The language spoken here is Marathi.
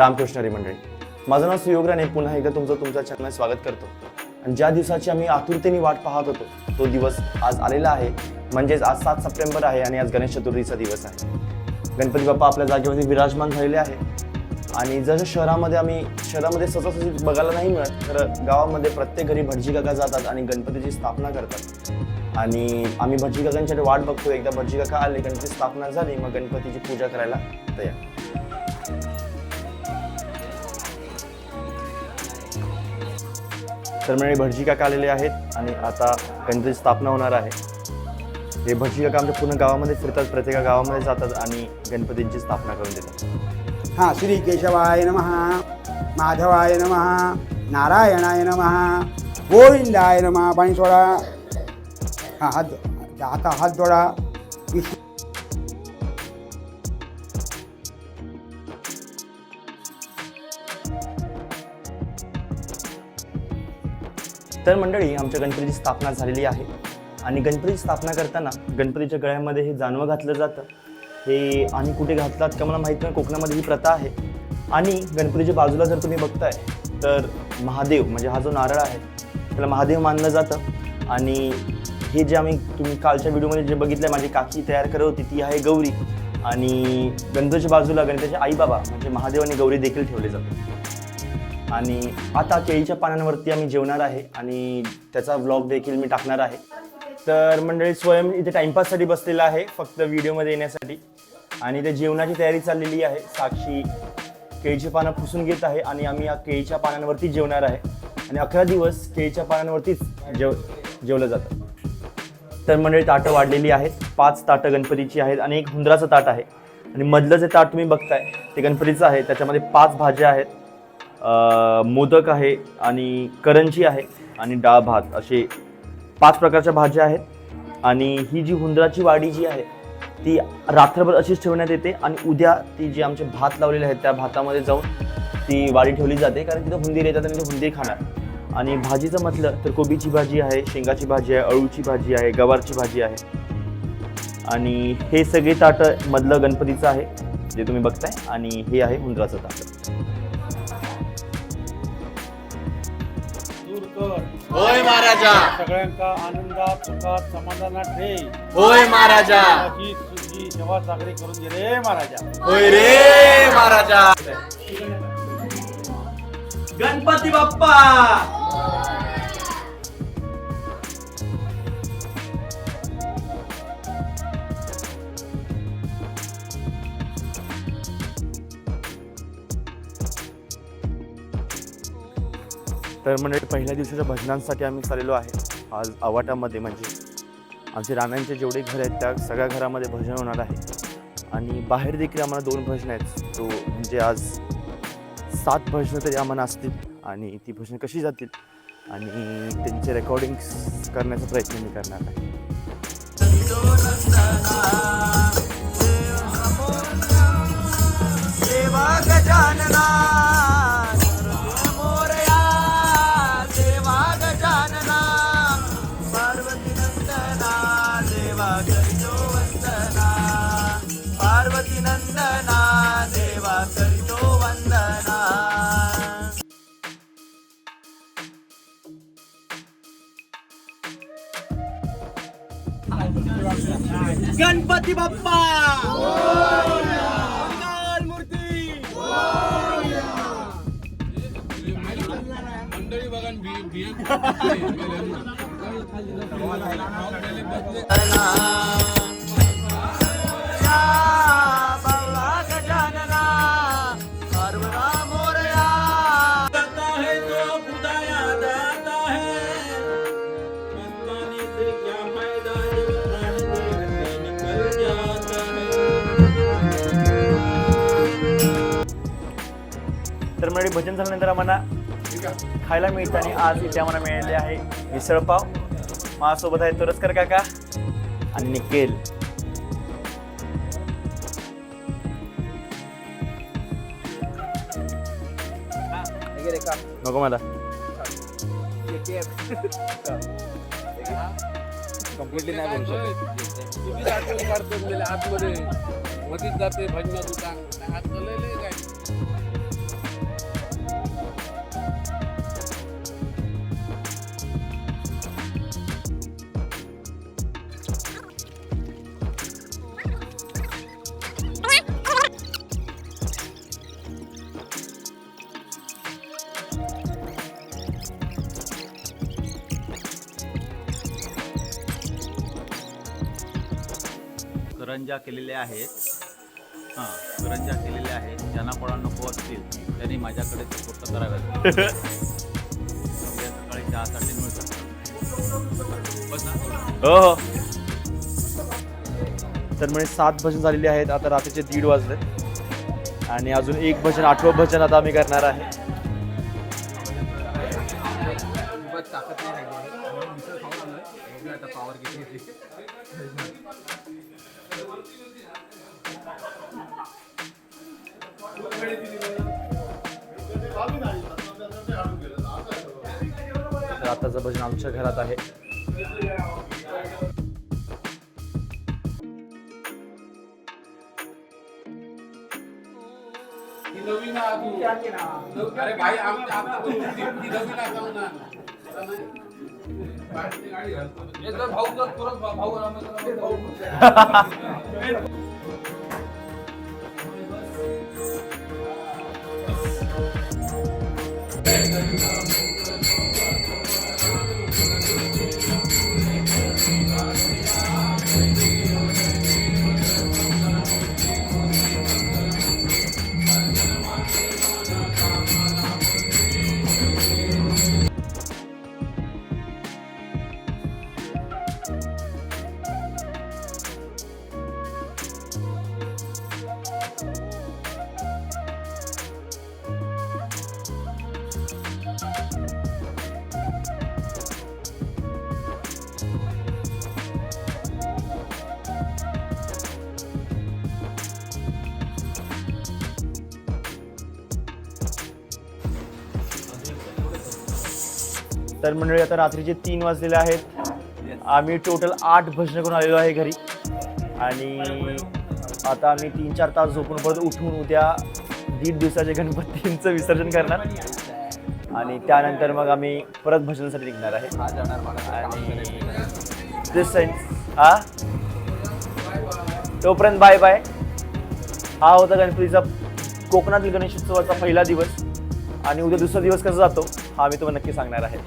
रामकृष्णरी मंडळी. माझं नाव सुयोगराने पुन्हा एकदा तुमचं तुमच्या चॅनल स्वागत करतो. आणि ज्या दिवसाची आम्ही आतुरतेने वाट पाहत होतो तो दिवस आज आलेला आहे. म्हणजेच आज सात सप्टेंबर आहे आणि आज गणेश चतुर्थीचा दिवस आहे. गणपती बाप्पा आपल्या जागेवरती विराजमान झालेले आहे. आणि जसं शहरामध्ये आम्ही शहरामध्ये सजासजी बघायला नाही मिळत तर गावामध्ये प्रत्येक घरी भटजी काका जातात आणि गणपतीची स्थापना करतात. आणि आम्ही भटजी काकांच्या वाट बघतो. एकदा भटजी काका आले गणपती स्थापना झाली मग गणपतीची पूजा करायला तयार. तर म्हणजे भटजी काका आलेले आहेत आणि आता त्यांची स्थापना होणार आहे. हे भटजी काका आमच्या पूर्ण गावामध्ये फिरतात प्रत्येक गावामध्ये जातात आणि गणपतींची स्थापना करून देतात. हां श्री केशवाय नम माधवाय नम नारायणाय नम गोविंदाय नम पाणी सोडा. हा हात आता हात जोडा. तर मंडळी आमच्या गणपतीची स्थापना झालेली आहे. आणि गणपतीची स्थापना करताना गणपतीच्या गळ्यामध्ये हे जानवं घातलं जातं. हे आणि कुठे घातलात का मला माहीत नाही कोकणामध्ये ही प्रथा आहे. आणि गणपतीच्या बाजूला जर तुम्ही बघताय तर महादेव म्हणजे हा जो नारळ आहे त्याला महादेव मानलं जातं. आणि हे जे आम्ही तुम्ही कालच्या व्हिडिओमध्ये जे बघितलं आहे माझी काकी तयार करत होती ती आहे गौरी. आणि गणपतीच्या बाजूला गणपतीचे आई बाबा म्हणजे महादेव आणि गौरी देखील ठेवले जातात. आणि आता केळीच्या पानांवरती आम्ही जेवणार आहे आणि त्याचा व्लॉग देखील मी टाकणार आहे. तर मंडळी स्वयं इथे टाइमपाससाठी बसलेला आहे फक्त व्हिडिओमध्ये येण्यासाठी. आणि ते जेवणाची तयारी चाललेली आहे. साक्षी केळीची पानं पुसून घेत आहे आणि आम्ही या केळीच्या पानांवरती जेवणार आहे. आणि अकरा दिवस केळीच्या पानांवरतीच जेव जेवलं जातं. तर मंडळी ताटं वाढलेली आहेत. पाच ताटं गणपतीची आहेत आणि एक हुंदराचं ताट आहे. आणि मधलं जे ताट तुम्ही बघताय ते गणपतीचं आहे. त्याच्यामध्ये पाच भाज्या आहेत. मोदक आहे आणि करंजी आहे आणि डाळ भात असे पाच प्रकारच्या भाज्या आहेत. आणि ही जी हुंदराची वाडी जी आहे ती रात्रभर अशीच ठेवण्यात येते आणि उद्या ती जी आमचे भात लावलेले आहेत त्या भातामध्ये जाऊन ती वाडी ठेवली जाते. कारण तिथं हुंदीर येतात आणि ते हुंदीर खाणार. आणि भाजीचं म्हटलं तर कोबीची भाजी आहे शेंगाची भाजी आहे अळूची भाजी आहे गवारची भाजी आहे. आणि हे सगळे ताटं मधलं गणपतीचं आहे जे तुम्ही बघताय. आणि हे आहे हुंदराचं ताट. दूर कर होय महाराजा. सगळ्यांका आनंदात सुखात समाधानात ठेव. होय महाराजा. अशी तुझी सेवा चाकरी करून घे रे महाराजा. होय रे महाराजा. गणपती बाप्पा. तर म्हणजे पहिल्या दिवसाच्या भजनांसाठी आम्ही चाललेलो आहे. आज आवाट्यामध्ये म्हणजे. आमचे राणांचे जेवढे घर आहेत त्या सगळ्या घरामध्ये भजन होणार आहे. आणि बाहेर देखील आम्हाला दोन भजनं आहेत. तो म्हणजे आज सात भजनं तरी आम्हाला असतील आणि ती भजनं कशी जातील आणि त्यांचे रेकॉर्डिंग्स करण्याचा प्रयत्न मी करणार आहे. देवा गजानना. गणपती बाप्पा मूर्ती बाबा तर भजन झाल्यानंतर आम्हाला खायला मिळतं आणि आज इथे आम्हाला मिळाले आहे मिसळपाव माझ्यासोबत आहे तुरस्कर काका आणि निकेल नको मला. कम्प्लिटली नाही बोलू शकत. आतमध्ये. मधीच जाते भजन दुकान. हात करंजा केलेल्या आहेत. हां करंजा केलेल्या आहेत. ज्यांना कोणाला नको असतील त्यांनी माझ्याकडे सुपूर्त कराव्यात. उद्या सकाळी चहासाठी मिळू शकतात बस ना? हो हो. तर म्हणजे सात भजन झालेले आहेत. आता रात्रीचे दीड वाजले. आणि अजून एक भजन आठवं भजन आता आम्ही करणार आहे. बघूया आता पॉवर तर आताचं भजन आमच्या घरात आहे. अरे भाई आमच्या आता तू ती भाऊ भाऊ तर मंडळी आता रात्रीचे तीन वाजलेले आहेत. आम्ही टोटल आठ भजनं करून आलेलो आहे घरी. आणि आता आम्ही तीन चार तास झोपून परत उठून उद्या दीड दिवसाचे गणपतींचं विसर्जन करणार. आणि त्यानंतर मग आम्ही परत भजनासाठी निघणार आहे. आणि दिस सेन्स हा तोपर्यंत बाय बाय हा होता गणपतीचा कोकणातील गणेशोत्सवाचा पहिला दिवस. आणि उद्या दुसरा दिवस कसा जातो हा मी तुम्हाला नक्की सांगणार आहे.